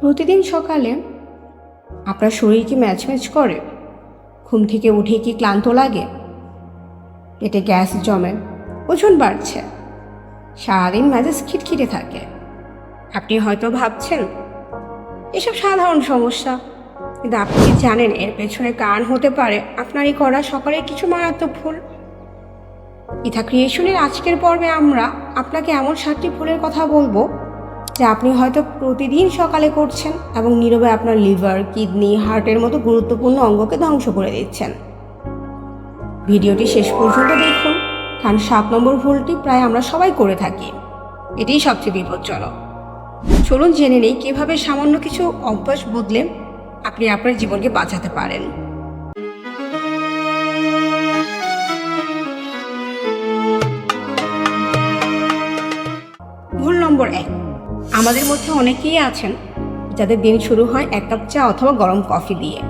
প্রতিদিন সকালে আপনার শরীর কি ম্যাচ ম্যাচ করে? ঘুম থেকে উঠে কি ক্লান্ত লাগে? পেটে গ্যাস জমে, ওজন বাড়ছে, সারাদিন মেজাজ খিটখিটে থাকে। আপনি হয়তো ভাবছেন, এসব সাধারণ সমস্যা। কিন্তু আপনি কি জানেন এর পেছনে কারণ হতে পারে আপনারই করা সকালের কিছু মারাত্মক ভুল? ইথা ক্রিয়েশনের আজকের পর্বে আমরা আপনাকে এমন সাতটি ভুলের কথা বলব যা আপনি হয়তো প্রতিদিন সকালে করছেন এবং নীরবে আপনার লিভার, কিডনি, হার্টের মতো গুরুত্বপূর্ণ অঙ্গকে ধ্বংস করে দিচ্ছেন। ভিডিওটি শেষ পর্যন্ত দেখুন, কারণ সাত নম্বর ভুলটি প্রায় আমরা সবাই করে থাকি। এটাই সবচেয়ে বিপজ্জনক। চলুন জেনে নেই কীভাবে সামান্য কিছু অভ্যাস বদলে আপনি আপনার জীবনকে বাঁচাতে পারেন। ভুল নম্বর এক। আমাদের মধ্যে অনেকেই আছেন যাদের দিন শুরু হয় এক কাপ চা অথবা গরম কফি দিয়ে।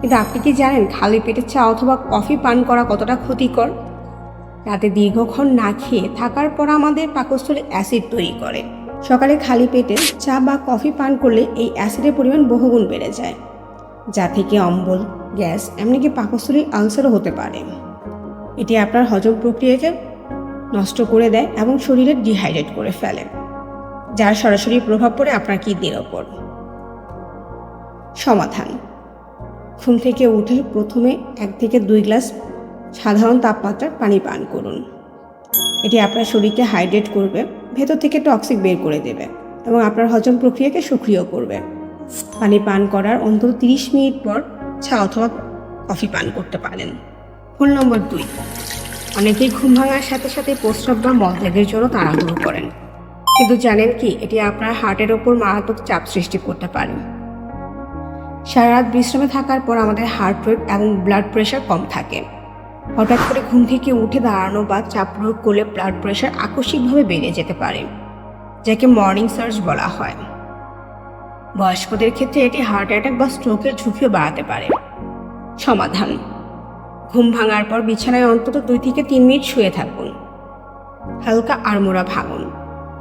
কিন্তু আপনি কি জানেন খালি পেটে চা অথবা কফি পান করা কতটা ক্ষতিকর? রাতে দীর্ঘক্ষণ না খেয়ে থাকার পর আমাদের পাকস্থলী অ্যাসিড তৈরি করে। সকালে খালি পেটে চা বা কফি পান করলে এই অ্যাসিডের পরিমাণ বহুগুণ বেড়ে যায়, যা থেকে অম্বল, গ্যাস, এমনকি পাকস্থলীর আলসারও হতে পারে। এটি আপনার হজম প্রক্রিয়াকে নষ্ট করে দেয় এবং শরীরে ডিহাইড্রেট করে ফেলে। যার সরাসরি প্রভাব পড়ে আপনার কিডনির ওপর। সমাধান। ঘুম থেকে উঠে প্রথমে এক থেকে দুই গ্লাস সাধারণ তাপমাত্রার পানি পান করুন। এটি আপনার শরীরকে হাইড্রেট করবে, ভেতর থেকে টক্সিক বের করে দেবে এবং আপনার হজম প্রক্রিয়াকে সক্রিয় করবে। পানি পান করার অন্তত তিরিশ মিনিট পর চা অথবা কফি পান করতে পারেন। ভুল নম্বর দুই, অনেকেই ঘুম ভাঙার সাথে সাথে প্রস্রাব বা মলত্যাগের জন্য তাড়াহুড়ো করেন। কিন্তু জানেন কি, এটি আপনার হার্টের ওপর মারাত্মক চাপ সৃষ্টি করতে পারে। সারা রাত বিশ্রামে থাকার পর আমাদের হার্ট রেট এবং ব্লাড প্রেশার কম থাকে। হঠাৎ করে ঘুম থেকে উঠে দাঁড়ানো বা চাপ প্রয়োগ করলে ব্লাড প্রেশার আকস্মিকভাবে বেড়ে যেতে পারে, যাকে মর্নিং সার্চ বলা হয়। বয়স্কদের ক্ষেত্রে এটি হার্ট অ্যাটাক বা স্ট্রোকের ঝুঁকিও বাড়াতে পারে। সমাধান, ঘুম ভাঙার পর বিছানায় অন্তত দুই থেকে তিন মিনিট শুয়ে থাকুন। হালকা আড়মোড়া ভাঙুন।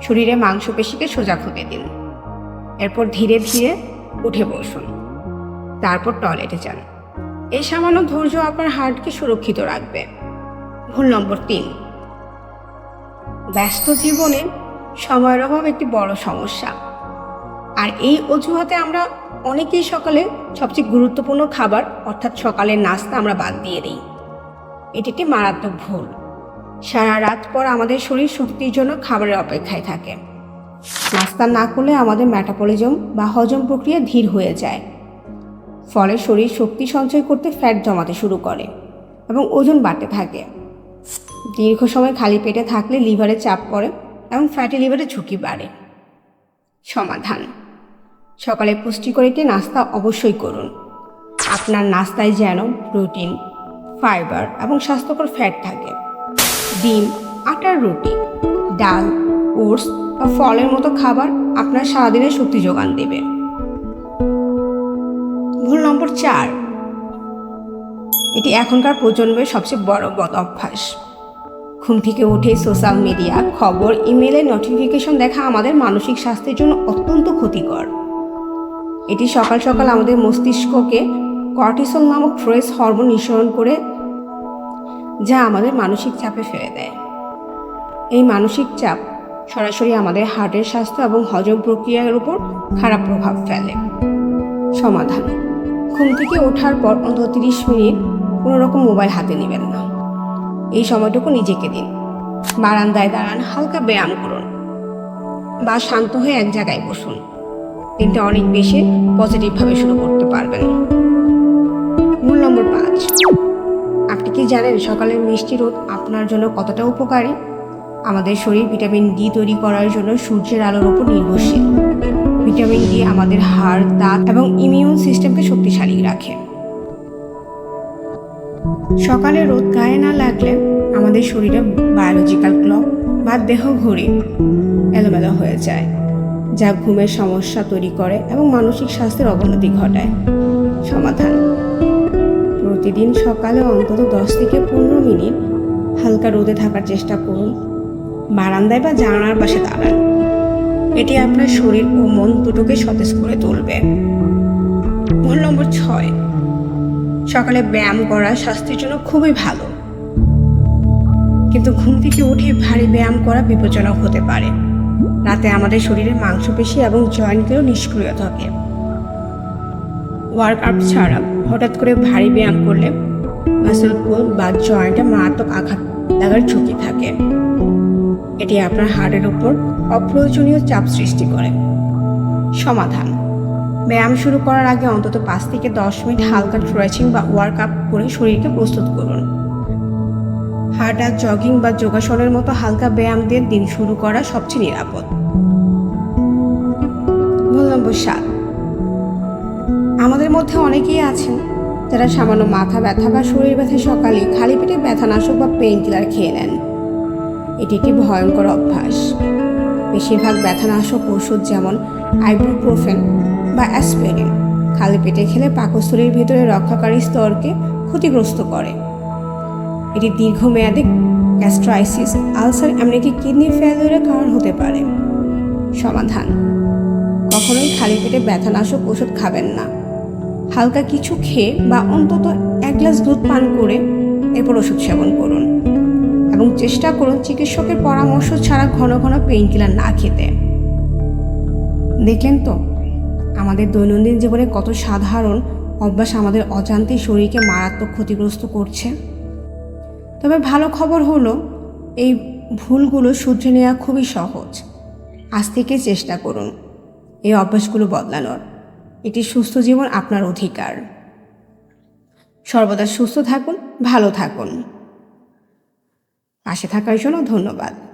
শরীরে মাংসপেশিকে সোজা হতে দিন। এরপর ধীরে ধীরে উঠে বসুন। তারপর টয়লেটে যান। এই সামান্য ধৈর্য আপনার হার্টকে সুরক্ষিত রাখবে। ভুল নম্বর তিন। ব্যস্ত জীবনে সময়ের অভাব একটি বড় সমস্যা। আর এই অজুহাতে আমরা অনেকেই সকালে সবচেয়ে গুরুত্বপূর্ণ খাবার, অর্থাৎ সকালের নাস্তা আমরা বাদ দিয়ে দিই। এটি একটি মারাত্মক ভুল। সারা রাত পর আমাদের শরীর শক্তির জন্য খাবারের অপেক্ষায় থাকে। নাস্তা না করলে আমাদের ম্যাটাপলিজম বা হজম প্রক্রিয়া ধীর হয়ে যায়। ফলে শরীর শক্তি সঞ্চয় করতে ফ্যাট জমাতে শুরু করে এবং ওজন বাড়তে থাকে। দীর্ঘ সময় খালি পেটে থাকলে লিভারে চাপ পড়ে এবং ফ্যাটি লিভারের ঝুঁকি বাড়ে। সমাধান। সকালে পুষ্টিকর একটি নাস্তা অবশ্যই করুন। আপনার নাস্তায় যেন প্রোটিন ফাইবার এবং স্বাস্থ্যকর ফ্যাট থাকে। ডিম আটার রুটি, ডাল, ওটস বা ফলের মতো খাবার আপনার সারাদিনের শক্তি যোগান দেবে। ভুল নম্বর চার। এটি এখনকার প্রজন্মের সবচেয়ে বড় বদ অভ্যাস। ঘুম থেকে উঠে সোশ্যাল মিডিয়া, খবর, ইমেলে নোটিফিকেশন দেখা আমাদের মানসিক স্বাস্থ্যের জন্য অত্যন্ত ক্ষতিকর। এটি সকাল সকাল আমাদের মস্তিষ্ককে কর্টিসল নামক ফ্রেশ হরমোন নিঃসরণ করে যা আমাদের মানসিক চাপে ফেলে দেয়। এই মানসিক চাপ সরাসরি আমাদের হার্টের স্বাস্থ্য এবং হজম প্রক্রিয়ার উপর খারাপ প্রভাব ফেলে। সমাধান। ঘুম থেকে ওঠার পর অন্তত তিরিশ মিনিট কোনো রকম মোবাইল হাতে নেবেন না। এই সময়টুকু নিজেকে দিন। বারান্দায় দাঁড়ান, হালকা ব্যায়াম করুন বা শান্ত হয়ে এক জায়গায় বসুন। দিনটা অনেক বেশি পজিটিভভাবে শুরু করতে পারবেন। মূল নম্বর পাঁচ। আপনি কি জানেন সকালের মিষ্টি রোদ আপনার জন্য কতটা উপকারী? আমাদের শরীর ভিটামিন ডি তৈরি করার জন্য সূর্যের আলোর উপর নির্ভরশীল। ভিটামিন ডি আমাদের হাড়, দাঁত এবং ইমিউন সিস্টেমকে শক্তিশালী রাখে। সকালে রোদ গায়ে না লাগলে আমাদের শরীরে বায়োলজিক্যাল ক্লক বা দেহ ঘড়ি এলোমেলো হয়ে যায়, যা ঘুমের সমস্যা তৈরি করে এবং মানসিক স্বাস্থ্যের অবনতি ঘটায়। সমাধান। প্রতিদিন সকালে অন্তত দশ থেকে পনেরো মিনিট হালকা রোদে থাকার চেষ্টা করুন। বারান্দায় বা জানালার পাশে দাঁড়ান। এটি আপনার শরীর ও মন দুটোকে সতেজ করে তুলবে। ভুল নম্বর ছয়। সকালে ব্যায়াম করা স্বাস্থ্যের জন্য খুবই ভালো। কিন্তু ঘুম থেকে উঠে ভারী ব্যায়াম করা বিপজ্জনক হতে পারে। রাতে আমাদের শরীরের মাংসপেশি এবং জয়েন্টগুলো নিষ্ক্রিয় থাকে। ওয়ার্কআউট ছাড়া হঠাৎ করে ভারী ব্যায়াম করলে মাসেল পুল বা জয়েন্টে মারাত্মক আঘাত লাগার ঝুঁকি থাকে। এটি আপনার হাড়ের উপর অপ্রয়োজনীয় চাপ সৃষ্টি করে। সমাধান। ব্যায়াম শুরু করার আগে অন্তত পাঁচ থেকে দশ মিনিট হালকা স্ট্রেচিং বা ওয়ার্কআউট করে শরীরকে প্রস্তুত করুন। হাঁটা জগিং বা যোগাসনের মতো হালকা ব্যায়াম দিয়ে দিন শুরু করা সবচেয়ে নিরাপদ। ভুল নম্বর সাত। আমাদের মধ্যে অনেকেই আছেন যারা সামান্য মাথা ব্যথা বা শরীর ব্যথা সকালে খালি পেটে ব্যথানাশক বা পেন কিলার খেয়ে নেন। এটি একটি ভয়ঙ্কর অভ্যাস। বেশিরভাগ ব্যথানাশক ওষুধ যেমন আইবুপ্রোফেন বা অ্যাসপেরিন খালি পেটে খেলে পাকস্থলীর ভিতরে রক্ষাকারী স্তরকে ক্ষতিগ্রস্ত করে। এটি দীর্ঘমেয়াদী গ্যাস্ট্রাইসিস আলসার এমনকি কিডনি ফেলিওরের কারণ হতে পারে। সমাধান, কখনোই খালি পেটে ব্যথানাশক ওষুধ খাবেন না। হালকা কিছু খেয়ে বা অন্তত এক গ্লাস দুধ পান করে এরপর ওষুধ সেবন করুন। এবং চেষ্টা করুন চিকিৎসকের পরামর্শ ছাড়া ঘন ঘন পেইন কিলার না খেতে। দেখলেন তো? আমাদের দৈনন্দিন জীবনে কত সাধারণ অভ্যাস আমাদের অজান্তে শরীরকে মারাত্মক ক্ষতিগ্রস্ত করছে। তবে ভালো খবর হলো, এই ভুলগুলো শুধরে নেওয়া খুবই সহজ। আজ থেকে চেষ্টা করুন। এই অভ্যাসগুলো বদলানোর। এটি সুস্থ জীবন আপনার অধিকার। সর্বদা সুস্থ থাকুন ভালো থাকুন। পাশে থাকার জন্য ধন্যবাদ।